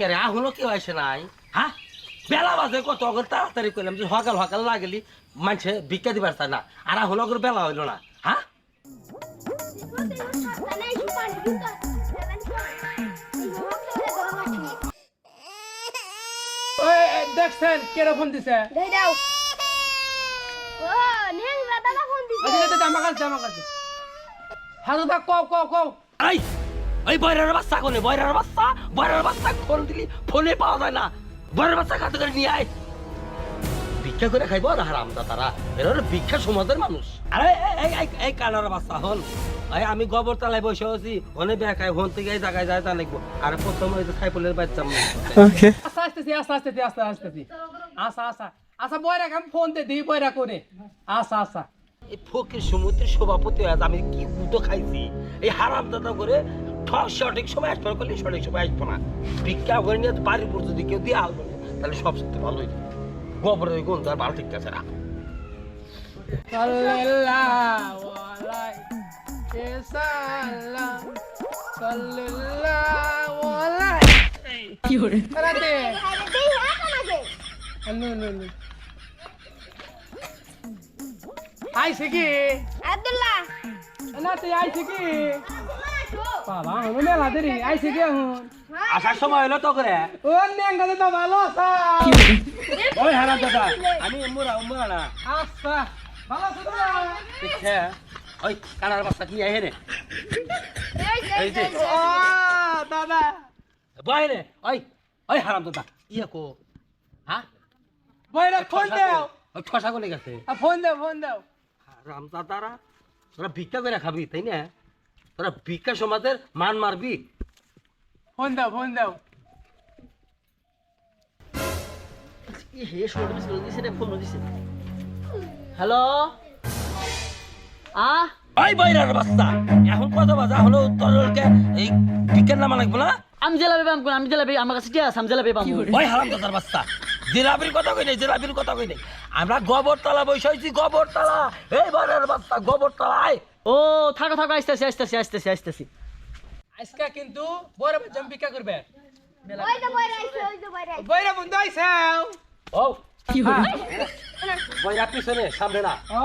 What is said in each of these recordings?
কে রে আহুনো কেউ আসে নাই? হ্যাঁ বেলা বাজে কত অগর তাড়াতাড়ি করলাম যে হকাল হকাল লাগেলি মানুষে ভিক্ষা দিবার চায় না। আর আহুনো অগর বেলা হইল না হ্যাঁ দেখছেন কেডা ফোন দিছে? আমার কাছে আমার কাছে। হাজু দা কও কও কও। এই এই বয়রার বাচ্চা কোনে? বয়রার বাচ্চা? বয়রার বাচ্চা ফোন দিলি ফোনে পাওয়া যায় না। বয়রার বাচ্চা খাতে করে নিয়ে আয়। ভিক্ষা করে খাইবো আর হারাম দা তারা। এরা হলো ভিক্ষা সমাজের মানুষ। আরে এই- এই কানার বাচ্চা হন। এই আমি গোবর তালায় বসে আছি। হনে বেকায় হন থেকে জায়গায় যায় তা লিখব আর প্রথম ওই যে সাইফুলের বাচ্চা আস্তে আস্তে আস্তে আস্তে আস্তে আস্তে আসা আসা আসা বয়রা কাম ফোন দে দি বয়রা করে আসা আসা এই ফকির সমুদ্রের সভাপতি হয়ে আমি কি উটো খাইছি? এই হারাম দাদা করে ঠ- সঠিক সময় আসবার করলে সঠিক সময় আসব না। ভিক্ষা করে নিয়ে তো বাড়ির উপর যদি কেউ দিয়ে আসব না, তাহলে সব সাথে ভালো হইবে গোবরের গুণ তার ভালো ঠিক আছে না। কি হরে আরে দে নো কি তুই আইছে কি বাবা হনো মেলা দেরি আইছে কি এখন? আসার সময় হলো তো করে ও নেঙ্গা তো ভালো আছে ওই হারাম দাদা আমি মুরা মুরা না। আচ্ছা ভালো আছে তোরা দেখছে ওই কানার বাচ্চা কি আহে রে? এই যে ও দাদা। বয় রে ওই ওই হারাম দাদা ইয়ে কো। হ্যাঁ বইরা ফোন দাও। ওই ঠসা গেছে। ফোন দাও ফোন দাও। হারাম দাদারা তোরা ভিক্ষা করে খাবি তাই না? তোরা ভিক্ষা সমাজের মান মারবি। ফোন দাও ফোন দাও। হ্যালো? আ? ওই বইরার বাচ্চা এখন কত বাজা হলো তোরকে এই ভিক্ষার নামা লাগবে না? আমি জেলাবি পাম আমি জেলাবি আমার কাছে টিয়া আছে আমি জেলাবি পাম ওই হারাম দাদার বাচ্চা জিলাপির কথা কই নাই জিলাপির কথা কই নাই। আমরা গোবরতলা বসে হয়েছি গোবরতলা। এই বইরার বাচ্চা গোবরতলায়। ও থাকো থাকো আসতেছি আসতেছি আসতেছি আসতেছি আজকে কিন্তু বড় বাচ্চা বিকা করবে। বইরা বন্ধু আইছে। ও বইরা পিছনে সামনে না। ও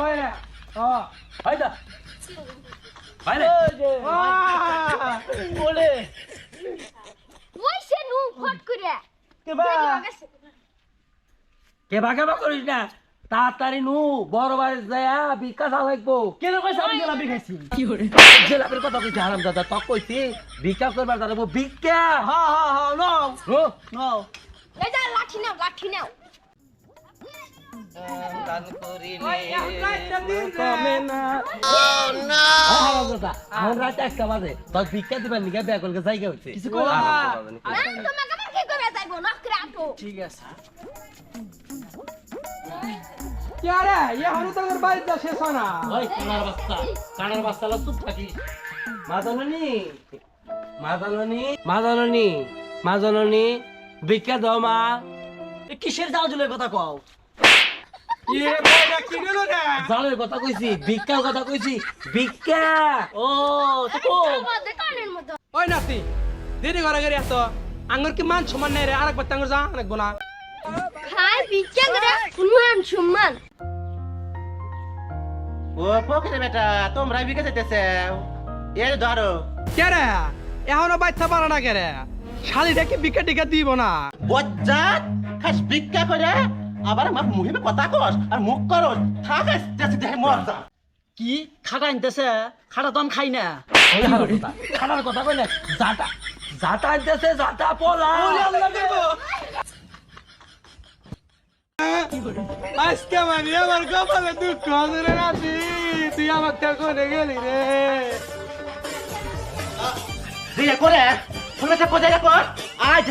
বইরা ও। হয় না হয় না বলে কে বাঘা বা করিস না? তাড়াতাড়ি নু বড় বাড়ি যায় ভিক্ষা চা লাগবো। কেন কইছ আমি জেলাবি খাইছি? জিলাপির কথা কইছি হারাম দাদা তক কইছি ভিক্ষা করবার দাঁড়াবো ভিক্ষা হা হা হা নো ও? নো লাঠি নাও লাঠি নাও। কি করে ঠিক আছে। কি আরে ইয়ে হনু তোর বাড়িতে শেষ না ওই কানার বাচ্চা কানার বাচ্চা লা চুপ থাকিস মা জননী মা জননী মা জননী মা জননী ভিক্ষা দাও মা। এ কিসের জুলের কথা কও? কি জালের কথা কইছি ভিক্ষার কথা কইছি ভিক্ষা। ও তো কো। মধ্যে কানের মধ্যে। ওই নাতি দেরি করে গেরি এত। আঙ্গুর কি মান সমান নেই রে? আরেকবার টাঙ্গুর যা বিচ্চা করে সম্মান সম্মান। ও পকেটে বেটা তোমরা বিকে যেতেছে। এর ধরো। কে এখনও বাচ্চা পারে না কে শালিটাকে বিকে টিকা দিব না। বজ্জাত খাস ভিক্ষা করে আবার আমার মুহে কথা কস আর মুখ করস। থাক আসতেছে দেখে মর যা। কি? খাটা আনতেছে? খাটা তো আমি খাই না। ওই কথা। খানার কই না জাটা জাটা আনতেছে জাটা পোলা। আজকে মানে আমার কপালে দুঃখ আছে রে নাতি তুই আমাকে করে গেলি রে? দিয়ে করে শুনেছে কোথায় কর আজ